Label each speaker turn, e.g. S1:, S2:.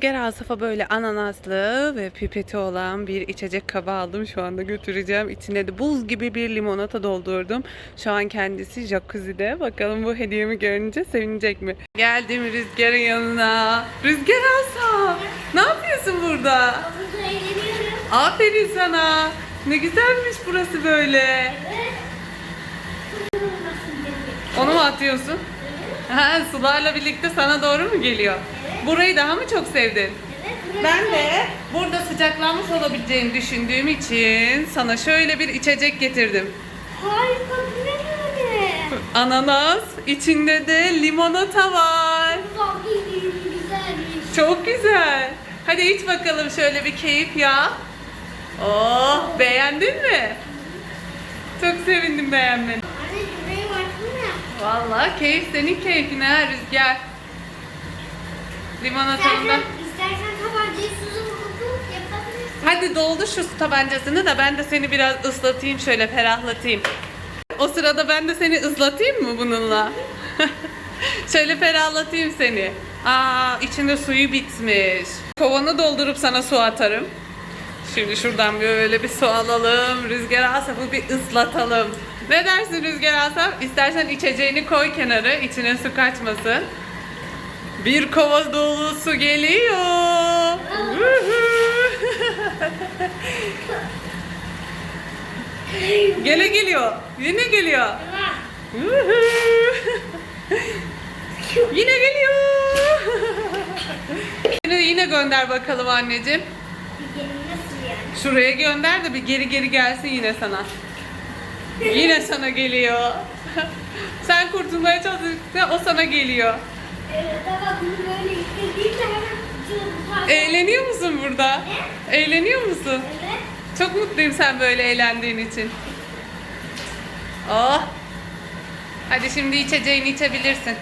S1: Rüzgar Asaf'a böyle ananaslı ve pipeti olan bir içecek kabı aldım. Şu anda götüreceğim. İçine de buz gibi bir limonata doldurdum. Şu an kendisi jacuzzi'de. Bakalım bu hediyemi görünce sevinecek mi? Geldim Rüzgar'ın yanına. Rüzgar Asaf! Ne yapıyorsun burada? Aferin sana. Ne güzelmiş burası böyle. Onu mu atıyorsun? Ha, sularla birlikte sana doğru mu geliyor? Burayı daha mı çok sevdin?
S2: Evet,
S1: Ben de burada sıcaklanmış olabileceğini düşündüğüm için sana şöyle bir içecek getirdim.
S2: Harika, böyle?
S1: Ananas, içinde de limonata var.
S2: Çok iyi, güzelmiş.
S1: Çok güzel. Hadi iç bakalım şöyle bir keyif ya. Oh, beğendin mi? Çok sevindim beğenmeni. Vallahi keyif senin keyfine ha Rüzgar. Limonatanı da.
S2: İstersen, tabancayı suzu yapabilirsin.
S1: Hadi doldu şu su tabancasını da ben de seni biraz ıslatayım şöyle ferahlatayım. O sırada ben de seni ıslatayım mı bununla? şöyle ferahlatayım seni. Aa içinde suyu bitmiş. Kovanı doldurup sana su atarım. Şimdi şuradan böyle bir su alalım. Rüzgar Asaf'ı bir ıslatalım. Ne dersin Rüzgar Asaf? İstersen içeceğini koy kenara. içine su kaçmasın. Bir kova dolu su geliyor. Gene geliyor. Yine geliyor. yine geliyor. yine yine gönder bakalım anneciğim. Şuraya gönder de bir geri geri gelsin yine sana. Yine sana geliyor. Sen kurtulmaya çalıştıkça o sana geliyor. Eğleniyor musun burada? Eğleniyor musun?
S2: Evet.
S1: Çok mutluyum sen böyle eğlendiğin için. Oh. Hadi şimdi içeceğini içebilirsin.